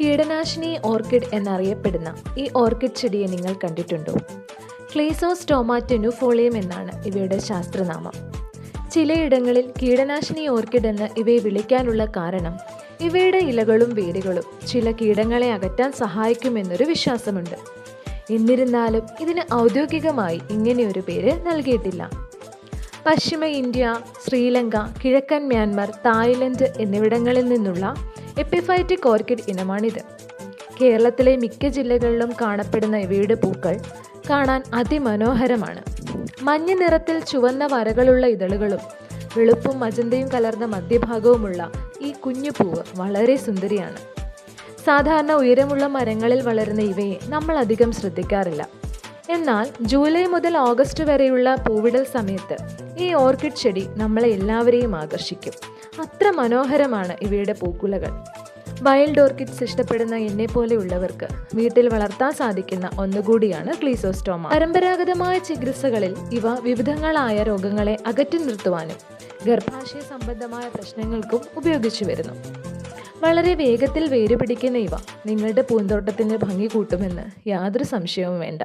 കീടനാശിനി ഓർക്കിഡ് എന്നറിയപ്പെടുന്ന ഈ ഓർക്കിഡ് ചെടിയെ നിങ്ങൾ കണ്ടിട്ടുണ്ടോ? ക്ലേസോസ്റ്റോമ ടെനുഫോളിയം എന്നാണ് ഇവയുടെ ശാസ്ത്രനാമം. ചിലയിടങ്ങളിൽ കീടനാശിനി ഓർക്കിഡ് എന്ന് ഇവയെ വിളിക്കാനുള്ള കാരണം ഇവയുടെ ഇലകളും വേരുകളും ചില കീടങ്ങളെ അകറ്റാൻ സഹായിക്കുമെന്നൊരു വിശ്വാസമുണ്ട്. എന്നിരുന്നാലും ഇതിന് ഔദ്യോഗികമായി ഇങ്ങനെയൊരു പേര് നൽകിയിട്ടില്ല. പശ്ചിമ ഇന്ത്യ ശ്രീലങ്ക കിഴക്കൻ മ്യാൻമർ തായ്ലൻഡ് എന്നിവിടങ്ങളിൽ നിന്നുള്ള എപ്പിഫൈറ്റിക് ഓർക്കിഡ് ഇനമാണിത്. കേരളത്തിലെ മിക്ക ജില്ലകളിലും കാണപ്പെടുന്ന ഇവയുടെ പൂക്കൾ കാണാൻ അതിമനോഹരമാണ്. മഞ്ഞ നിറത്തിൽ ചുവന്ന വരകളുള്ള ഇതളുകളും വെളുപ്പും മജന്തയും കലർന്ന മധ്യഭാഗവുമുള്ള ഈ കുഞ്ഞു പൂവ് വളരെ സുന്ദരിയാണ്. സാധാരണ ഉയരമുള്ള മരങ്ങളിൽ വളരുന്ന ഇവയെ നമ്മൾ അധികം ശ്രദ്ധിക്കാറില്ല. എന്നാൽ ജൂലൈ മുതൽ ഓഗസ്റ്റ് വരെയുള്ള പൂവിടൽ സമയത്ത് ഈ ഓർക്കിഡ് ചെടി നമ്മളെ എല്ലാവരെയും ആകർഷിക്കും. അത്ര മനോഹരമാണ് ഇവയുടെ പൂക്കുലകൾ. വൈൽഡ് ഓർക്കിഡ്സ് ഇഷ്ടപ്പെടുന്ന എന്നെ പോലെയുള്ളവർക്ക് വീട്ടിൽ വളർത്താൻ സാധിക്കുന്ന ഒന്നുകൂടിയാണ് ക്ലീസോസ്റ്റോമ പരമ്പരാഗതമായ ചികിത്സകളിൽ ഇവ വിവിധങ്ങളായ രോഗങ്ങളെ അകറ്റി നിർത്തുവാനും ഗർഭാശയ സംബന്ധമായ പ്രശ്നങ്ങൾക്കും ഉപയോഗിച്ചു വരുന്നു. വളരെ വേഗത്തിൽ വേരുപിടിക്കുന്ന ഇവ നിങ്ങളുടെ പൂന്തോട്ടത്തിന് ഭംഗി കൂട്ടുമെന്ന് യാതൊരു സംശയവും വേണ്ട.